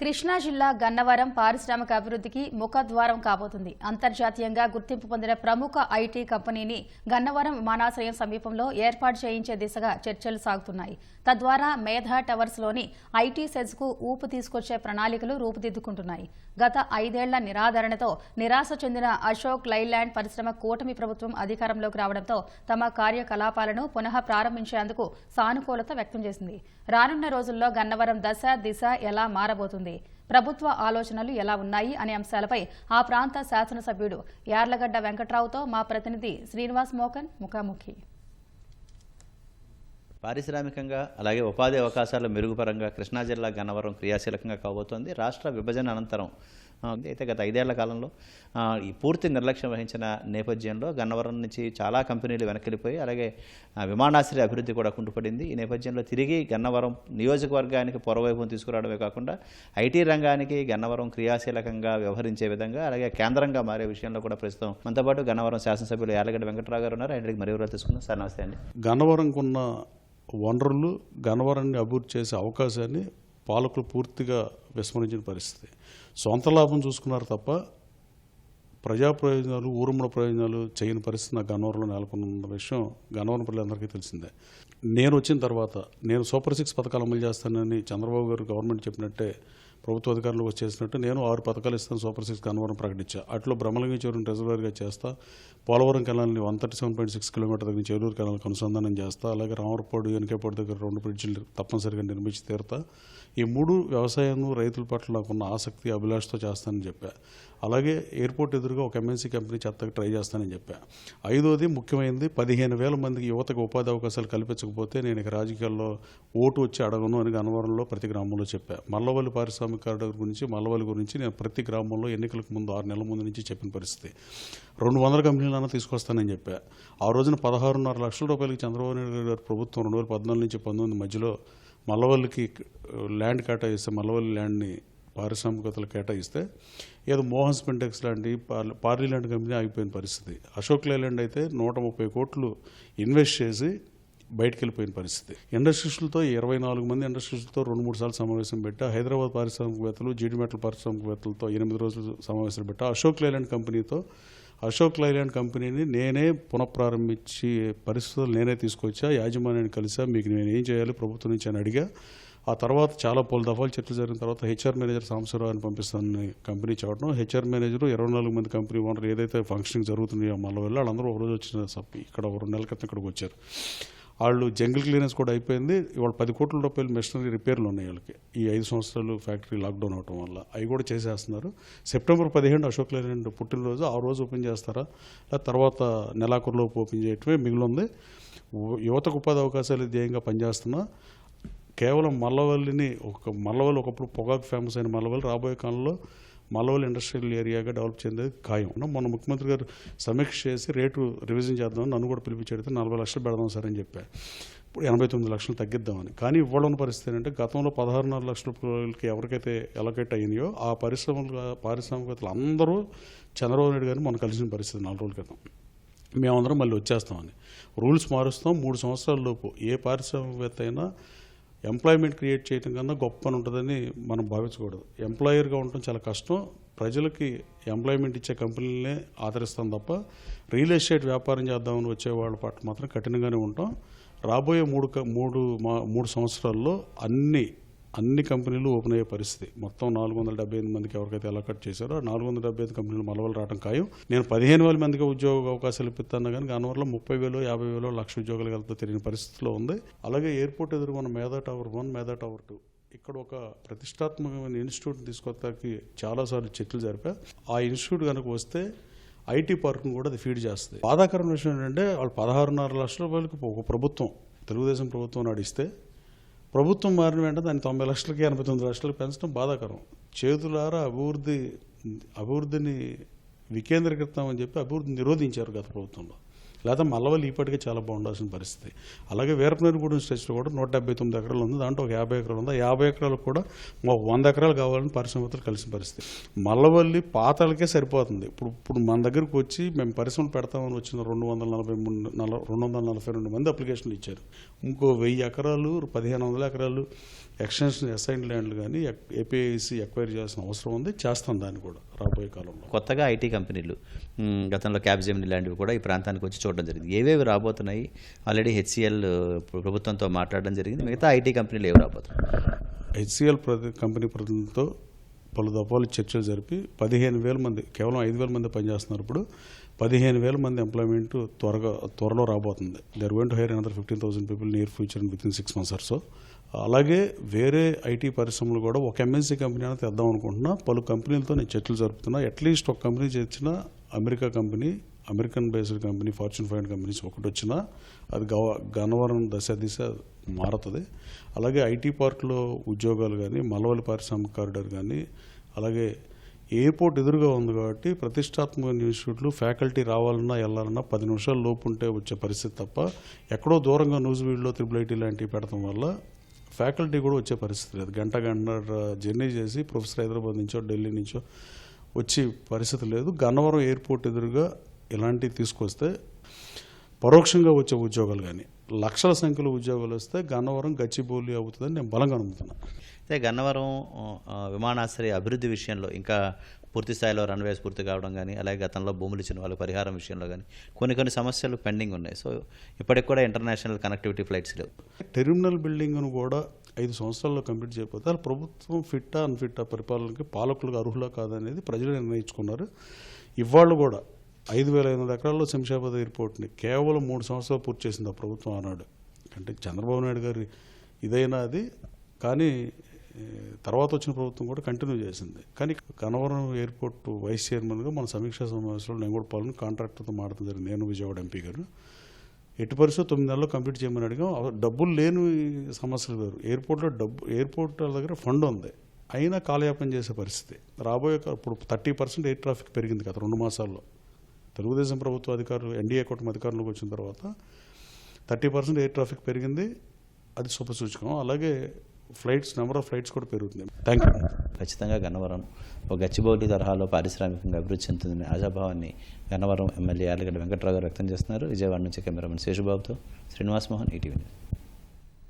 కృష్ణా జిల్లా గన్నవరం పారిశ్రామిక అభివృద్ధికి ముఖద్వారం కాబోతుంది. అంతర్జాతీయంగా గుర్తింపు పొందిన ప్రముఖ ఐటీ కంపెనీని గన్నవరం విమానాశ్రయం సమీపంలో ఏర్పాటు చేయించే దిశగా చర్చలు సాగుతున్నాయి. తద్వారా మేధా టవర్స్లోని ఐటీ సెజ్కు ఊపు తీసుకొచ్చే ప్రణాళికలు రూపుదిద్దుకుంటున్నాయి. గత ఐదేళ్ళ నిరాదరణతో నిరాశ చెందిన అశోక్ లైలాండ్ పరిశ్రమ కూటమి ప్రభుత్వం అధికారంలోకి రావడంతో తమ కార్యకలాపాలను పునః ప్రారంభించేందుకు సానుకూలత వ్యక్తం చేసింది. రానున్న రోజుల్లో గన్నవరం దశ దిశ ఎలా మారబోతుంది? ప్రభుత్వ ఆలోచనలు ఎలా ఉన్నాయి అనే అంశాలపై ఆ ప్రాంత శాసనసభ్యుడు యార్లగడ్డ వెంకట్రావుతో మా ప్రతినిధి శ్రీనివాస్ మోకన్ ముఖాముఖి. పారిశ్రామికంగా అలాగే ఉపాధి అవకాశాల మెరుగుపరంగా కృష్ణా జిల్లా గన్నవరం క్రియాశీలకంగా కాబోతోంది. రాష్ట్ర విభజన అనంతరం అయితే గత ఐదేళ్ళ కాలంలో ఈ పూర్తి నిర్లక్ష్యం వహించిన నేపథ్యంలో గన్నవరం నుంచి చాలా కంపెనీలు వెనక్కిపోయి అలాగే విమానాశ్రయ అభివృద్ధి కూడా కుంటుపడింది. ఈ నేపథ్యంలో తిరిగి గన్నవరం నియోజకవర్గానికి పొరవైపును తీసుకురావడమే కాకుండా ఐటీ రంగానికి గన్నవరం క్రియాశీలకంగా వ్యవహరించే విధంగా అలాగే కేంద్రంగా మారే విషయంలో కూడా ప్రస్తుతం మనతో పాటు గన్నవరం శాసనసభ్యులు యాలగడ్డ వెంకటరావు గారు ఉన్నారు. ఆయనకి మరి వివరాలు తీసుకుందాం. సార్ నమస్తే అండి. గన్నవరంకున్న వనరులు గన్నవరాన్ని అభివృద్ధి చేసే అవకాశాన్ని పాలకులు పూర్తిగా విస్మరించిన పరిస్థితి. సొంత లాభం చూసుకున్నారు తప్ప ప్రజా ప్రయోజనాలు ఊరుమ్మడ ప్రయోజనాలు చేయని పరిస్థితి నా గన్నవరంలో నెలకొన్న విషయం గన్నవరం ప్రజలందరికీ తెలిసిందే. నేను వచ్చిన తర్వాత నేను సూపర్ సిక్స్ పథకాలు అమలు చేస్తానని చంద్రబాబు గారు గవర్నమెంట్ చెప్పినట్టే ప్రభుత్వ అధికారులకు వచ్చేసినట్టు నేను ఆరు పథకాలు ఇస్తాను సూపర్ సిక్స్ కన్వరం ప్రకటించా. అట్లో బ్రహ్మలింగ చెరువుని రిజర్వేర్గా చేస్తా. Polavaram కెనాల్ని one thirty seven point six kilometer దగ్గర చెరువురు కెనాల్కి అనుసంధానం చేస్తా. అలాగే రామరపాడు ఎనకేపాడు దగ్గర రెండు బ్రిడ్జిలు తప్పనిసరిగా నిర్మించి తీరుతా. ఈ మూడు వ్యవసాయం రైతుల పట్ల నాకున్న ఆసక్తి అభిలాషతో చేస్తానని చెప్పా. అలాగే ఎయిర్పోర్ట్ ఎదురుగా ఒక ఎంఎన్సీ కంపెనీ చెత్తకు ట్రై చేస్తానని చెప్పా. ఐదోది ముఖ్యమైనది పదిహేను వేల మందికి యువతకు ఉపాధి అవకాశాలు కల్పించకపోతే నేను ఇక రాజకీయాల్లో ఓటు వచ్చి అడగను అని గన్నవరంలో ప్రతి గ్రామంలో చెప్పా. మల్లవల్లి పారిశ్రామిక గురించి మల్లవల్లి గురించి నేను ప్రతి గ్రామంలో ఎన్నికలకు ముందు ఆరు నెలల ముందు నుంచి చెప్పిన పరిస్థితి. రెండు వందల కంపెనీలన్నా తీసుకొస్తానని చెప్పా. ఆ రోజున పదహారున్నర లక్షల రూపాయలకి చంద్రబాబు నాయుడు గారి ప్రభుత్వం రెండు వేల పద్నాలుగు నుంచి పంతొమ్మిది మధ్యలో మల్లవల్లికి ల్యాండ్ కేటాయిస్తే మల్లవల్లి ల్యాండ్ని పారిశ్రామికతలు కేటాయిస్తే ఏదో మోహన్ స్పెండెక్స్ లాంటి పార్- పార్లీ లాంటి కంపెనీ ఆగిపోయిన పరిస్థితి. అశోక్ లేలాండ్ అయితే నూట ముప్పై కోట్లు ఇన్వెస్ట్ చేసి బయటికి వెళ్ళిపోయిన పరిస్థితి. ఇండస్ట్రీస్లతో ఇరవై నాలుగు మంది ఇండస్ట్రీస్లతో రెండు మూడు సార్లు సమావేశం పెట్టా. హైదరాబాద్ పారిశ్రామికవేత్తలు జీడి మెటల్ పారిశ్రామికవేత్తలతో ఎనిమిది రోజులు సమావేశం పెట్టా. అశోక్ లైలాండ్ కంపెనీతో అశోక్ లైలాండ్ కంపెనీని నేనే పునఃప్రారంభించి పరిస్థితులు నేనే తీసుకొచ్చా. యాజమాన్యాన్ని కలిసా. మీకు నేను ఏం చేయాలి? ప్రభుత్వం నుంచి అని అడిగా. ఆ తర్వాత చాలా పలు దఫాలు చర్చలు జరిగిన తర్వాత హెచ్ఆర్ మేనేజర్ సాంబశివరావుని పంపిస్తానని కంపెనీ చెప్పడం హెచ్ఆర్ మేనేజర్ ఇరవై నాలుగు మంది కంపెనీ ఓనర్ ఏదైతే ఫంక్షనింగ్ జరుగుతున్నాయో మళ్ళీ వెళ్ళి వాళ్ళందరూ ఒక రోజు వచ్చిన సప్ ఇక్కడ ఒక రెండు నెలల క్రితం ఇక్కడికి వచ్చారు. వాళ్ళు జంగిల్ క్లీనర్స్ కూడా అయిపోయింది. ఇవాళ పది కోట్ల రూపాయలు మెషినరీ రిపేర్లు ఉన్నాయి వాళ్ళకి. ఈ ఐదు సంవత్సరాలు ఫ్యాక్టరీ లాక్డౌన్ అవటం వల్ల అవి కూడా చేసేస్తున్నారు. సెప్టెంబర్ పదిహేను అశోక్ లేలాండ్ పుట్టినరోజు ఆ రోజు ఓపెన్ చేస్తారా? లేదా తర్వాత నెలాఖరులోపు ఓపెన్ చేయటమే మిగిలింది యువతకు ఉపాధి అవకాశాలు ధ్యేయంగా పనిచేస్తున్నా. కేవలం మల్లవల్లిని ఒక మల్లవల్లి ఒకప్పుడు పొగాకు ఫేమస్ అయిన మల్లవల్లి రాబోయే కాలంలో మల్లవల్లి ఇండస్ట్రియల్ ఏరియాగా డెవలప్ చెందేది ఖాయం. మొన్న ముఖ్యమంత్రి గారు సమీక్ష చేసి రేటు రివిజన్ చేద్దాం నన్ను కూడా పిలిపించేడితే నలభై లక్షలు పెడదాం సార్ అని చెప్పా. ఇప్పుడు ఎనభై తొమ్మిది లక్షలు తగ్గిద్దామని. కానీ ఇవ్వడం పరిస్థితి ఏంటంటే గతంలో పదహారున్నర లక్షల రూపాయలకి ఎవరికైతే ఎలకేట్ అయినాయో ఆ పరిశ్రమలు పారిశ్రామికవేత్తలు అందరూ చంద్రబాబు నాయుడు గారిని మనం కలిసిన పరిస్థితి నాలుగు రోజుల క్రితం. మేమందరం మళ్ళీ వచ్చేస్తామని. రూల్స్ మారుస్తాం. మూడు సంవత్సరాల లోపు ఏ పారిశ్రామికవేత్త అయినా ఎంప్లాయ్మెంట్ క్రియేట్ చేయడం కన్నా గొప్ప ఉంటుందని మనం భావించకూడదు. ఎంప్లాయర్గా ఉండటం చాలా కష్టం. ప్రజలకి ఎంప్లాయ్మెంట్ ఇచ్చే కంపెనీలనే ఆదరిస్తాం తప్ప రియల్ ఎస్టేట్ వ్యాపారం చేద్దామని వచ్చే వాళ్ళ పట్ల మాత్రం కఠినంగానే ఉంటాం. రాబోయే మూడు క- మూడు మా మూడు సంవత్సరాల్లో అన్ని అన్ని కంపెనీలు ఓపెన్ అయ్యే పరిస్థితి. మొత్తం నాలుగు వందల డెబ్బై ఎనిమిది మందికి ఎవరికైతే అలకట్ చేశారో ఆ నాలుగు వందల డెబ్బై ఐదు కంపెనీలు మలవలు రావడం ఖాయం. నేను పదిహేను వేల మందికి ఉద్యోగ అవకాశాలు ఇప్పిస్తాను కానీ గన్నవరంలో ముప్పై వేలు యాభై వేలు లక్ష ఉద్యోగాలు కలిపితే తెలియని పరిస్థితిలో ఉంది. అలాగే ఎయిర్పోర్ట్ ఎదురు Medha tower one Medha tower two ఇక్కడ ఒక ప్రతిష్టాత్మకమైన ఇన్స్టిట్యూట్ తీసుకొస్తానికి చాలాసార్లు చర్చలు జరిపా ఆ ఇన్స్టిట్యూట్ కనుక వస్తే ఐటీ పార్క్ను కూడా అది ఫీడ్ చేస్తుంది. బాధాకరమైన విషయం ఏంటంటే వాళ్ళు పదహారున్నర లక్షల రూపాయలకి ఒక ప్రభుత్వం తెలుగుదేశం ప్రభుత్వం నడిస్తే ప్రభుత్వం మారిన వెంటనే దాన్ని తొంభై లక్షలకి ఎనభై తొమ్మిది లక్షలకి పెంచడం బాధాకరం. చేతులారా అభివృద్ధి అభివృద్ధిని వికేంద్రీకృతం చెప్పి అభివృద్ధిని నిరోధించారు గత ప్రభుత్వంలో. లేదా మల్లవల్లి ఇప్పటికే చాలా బాగుండాల్సిన పరిస్థితి. అలాగే వీరపనేరుగూడెం స్టేజ్లో కూడా నూట డెబ్బై తొమ్మిది ఎకరాలు ఉంది. దాంట్లో ఒక యాభై ఎకరాలు ఉంది. యాభై ఎకరాలు కూడా మాకు వంద ఎకరాలు కావాలని పరిశ్రమలు కలిసిన పరిస్థితి. మల్లవల్లి పాతాలకే సరిపోతుంది. ఇప్పుడు ఇప్పుడు మన దగ్గరకు వచ్చి మేము పరిశ్రమలు పెడతామని వచ్చిన రెండు వందల నలభై మూడు నల రెండు వందల నలభై రెండు మంది అప్లికేషన్లు ఇచ్చారు. ఇంకో వెయ్యి ఎకరాలు పదిహేను వందల ఎకరాలు ఎక్స్టెన్షన్ అసైన్ ల్యాండ్లు కానీ ఏపీఐసి ఎక్వైర్ చేయాల్సిన అవసరం ఉంది. చేస్తాం దాన్ని కూడా రాబోయే కాలంలో. కొత్తగా ఐటీ కంపెనీలు గతంలో క్యాబ్జెమిని లాంటివి కూడా ఈ ప్రాంతానికి వచ్చి తీసుకోవడం జరిగింది. ఏవేవి రాబోతున్నాయి? ఆల్రెడీ హెచ్సిఎల్ ప్రభుత్వంతో మాట్లాడడం జరిగింది. మిగతా ఐటీ కంపెనీలు ఏవి రాబోతున్నాయి? హెచ్సిఎల్ కంపెనీ ప్రతినిధులతో పలు దఫాలు చర్చలు జరిపి పదిహేను వేల మంది కేవలం ఐదు వేల మంది పనిచేస్తున్నారు ఇప్పుడు. పదిహేను వేల మంది ఎంప్లాయ్మెంట్ త్వరగా త్వరలో రాబోతుంది. They're going to hire another fifteen thousand people near future in within six months or so అలాగే వేరే ఐటీ పరిశ్రమలు కూడా ఒక ఎంఎన్సీ కంపెనీ అయినా తెద్దాం అనుకుంటున్నా. పలు కంపెనీలతో నేను చర్చలు జరుపుతున్నా. అట్లీస్ట్ ఒక కంపెనీ తెచ్చిన America company American based company Fortune five companies ఒకటి వచ్చినా అది గవ గన్నవరం దశ దిశ మారుతుంది. అలాగే ఐటీ పార్క్లో ఉద్యోగాలు కానీ మలవల్లి పారిశ్రామిక కారిడార్ కానీ అలాగే ఎయిర్పోర్ట్ ఎదురుగా ఉంది కాబట్టి ప్రతిష్టాత్మక ఇన్స్టిట్యూట్లు ఫ్యాకల్టీ రావాలన్నా వెళ్ళాలన్నా పది నిమిషాల లోపు ఉంటే వచ్చే పరిస్థితి తప్ప ఎక్కడో దూరంగా న్యూజివీడ్లో త్రిబుల్ ఐటీ లాంటివి పెడతాం వల్ల ఫ్యాకల్టీ కూడా వచ్చే పరిస్థితి లేదు. గంట గంట జర్నీ చేసి ప్రొఫెసర్ హైదరాబాద్ నుంచో ఢిల్లీ నుంచో వచ్చే పరిస్థితి లేదు. గన్నవరం ఎయిర్పోర్ట్ ఎదురుగా ఇలాంటివి తీసుకొస్తే పరోక్షంగా వచ్చే ఉద్యోగాలు కానీ లక్షల సంఖ్యలో ఉద్యోగాలు వస్తే గన్నవరం గచ్చిబౌలి అవుతుందని నేను బలంగా నమ్ముతున్నాను. అయితే గన్నవరం విమానాశ్రయ అభివృద్ధి విషయంలో ఇంకా పూర్తి స్థాయిలో రన్వేస్ పూర్తి కావడం కానీ అలాగే గతంలో భూములు ఇచ్చిన వాళ్ళ పరిహారం విషయంలో కానీ కొన్ని కొన్ని సమస్యలు పెండింగ్ ఉన్నాయి. సో ఇప్పటికి కూడా ఇంటర్నేషనల్ కనెక్టివిటీ ఫ్లైట్స్ లేవు. టెర్మినల్ బిల్డింగ్ను కూడా ఐదు సంవత్సరాల్లో కంప్లీట్ చేయకపోతే ప్రభుత్వం ఫిట్టా అన్ఫిట్టా పరిపాలనకి పాలకులకు అర్హులా కాదనేది ప్రజలు నిర్ణయించుకున్నారు. ఇవాళ కూడా ఐదు వేల ఐదు వందల ఎకరాల్లో శంషాబాద్ ఎయిర్పోర్ట్ని కేవలం మూడు సంవత్సరాలు పూర్తి చేసింది ఆ ప్రభుత్వం ఆనాడు. అంటే చంద్రబాబు నాయుడు గారి ఇదైనా అది కానీ తర్వాత వచ్చిన ప్రభుత్వం కూడా కంటిన్యూ చేసింది. కానీ కనవరం ఎయిర్పోర్ట్ వైస్ చైర్మన్గా మన సమీక్షా సమావేశంలో నేను కూడా పాల్గొని కాంట్రాక్టర్తో మాట్లాడడం జరిగింది. నేను విజయవాడ ఎంపీ గారు ఎట్టి పరిస్థితి తొమ్మిది నెలల్లో కంప్లీట్ చేయమని అడిగాం. డబ్బులు లేని సమస్యలు వేరు ఎయిర్పోర్ట్లో డబ్బు ఎయిర్పోర్ట్ దగ్గర ఫండ్ ఉంది. అయినా కాలయాపన చేసే పరిస్థితి. రాబోయే ఇప్పుడు థర్టీ పర్సెంట్ ఎయిర్ ట్రాఫిక్ పెరిగింది కదా రెండు మాసాల్లో. తెలుగుదేశం ప్రభుత్వ అధికారులు ఎన్డీఏ కూటమి అధికారంలోకి వచ్చిన తర్వాత థర్టీ పర్సెంట్ ఎయిర్ ట్రాఫిక్ పెరిగింది. అది శుభసూచకం అలాగే ఫ్లైట్స్ నెంబర్ ఆఫ్ ఫ్లైట్స్ కూడా పెరుగుతుంది థ్యాంక్ యూ ఖచ్చితంగా గన్నవరం ఒక గచ్చిబౌలి తరహాలో పారిశ్రామికంగా అభివృద్ధి చెందుతున్న ఆశాభావాన్ని గన్నవరం ఎమ్మెల్యే యార్లగడ్డ వెంకట్రావు గారు వ్యక్తం చేస్తున్నారు. విజయవాడ నుంచి కెమెరామెన్ శేషుబాబుతో శ్రీనివాస్ మోహన్ ఈటీవీ